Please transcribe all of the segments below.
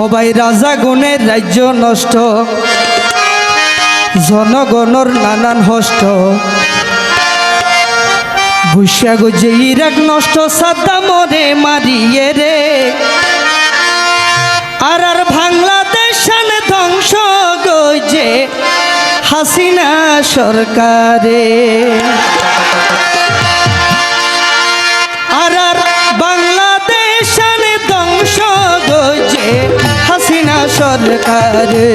ও ভাই রাজা গুণের রাজ্য নষ্ট। জনগণর নানান হষ্ট। বৈশাখ যে ইরাক নষ্ট সাদ্দা মরে মারিয়ে রে। আর আর বাংলাদেশ ধ্বংস গইছে হাসিনা সরকারে। আর আর বাংলাদেশ ধ্বংস হাসিনা সরকারে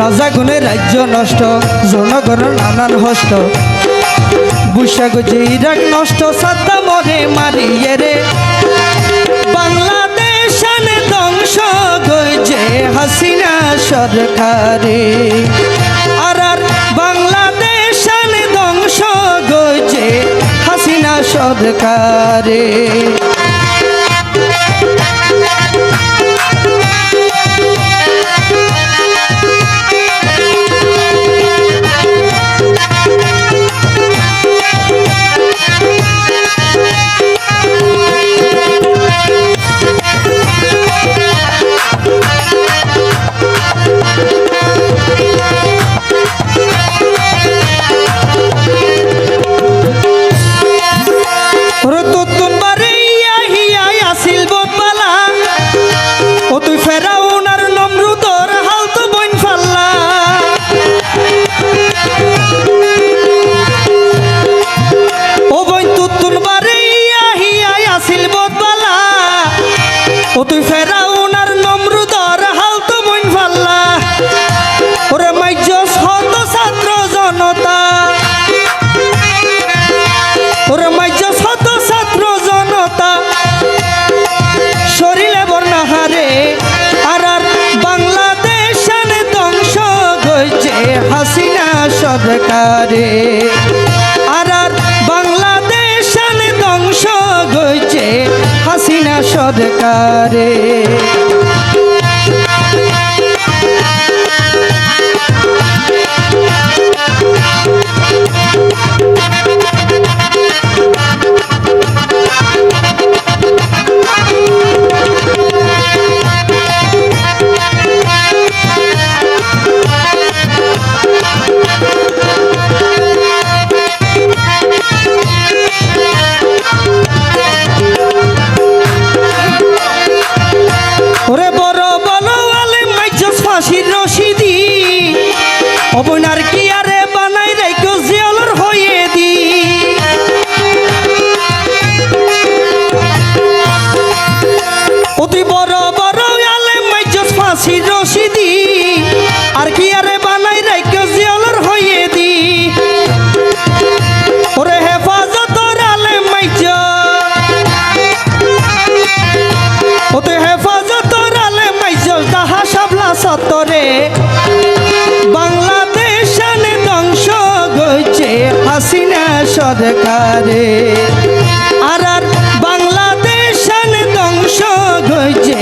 রাজা গুণের রাজ্য নষ্ট জনগণের নানান হষ্ট। বৈশাখ যে ইরাক নষ্ট সাদ্দা মরে মারিয়ে রে। বাংলাদেশ ধ্বংস গইছে হাসিনা সরকারে। আর আর বাংলাদেশ ধ্বংস গইছে হাসিনা সরকারে। সরকারে। আর আর বাংলাদেশ ধ্বংস গইছে হাসিনা সরকারে। ফাঁসির সতরে। বাংলাদেশ ধ্বংস গইছে হাসিনা সরকারে। আর আর বাংলাদেশ ধ্বংস গইছে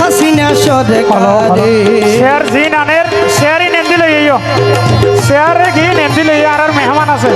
হাসিনা সরকারে। শেয়ার জি নানের শেয়ারই নেন দিলে ইয়ো। শেয়ারে কি নেন দিলে আর আর মেহমান আছে।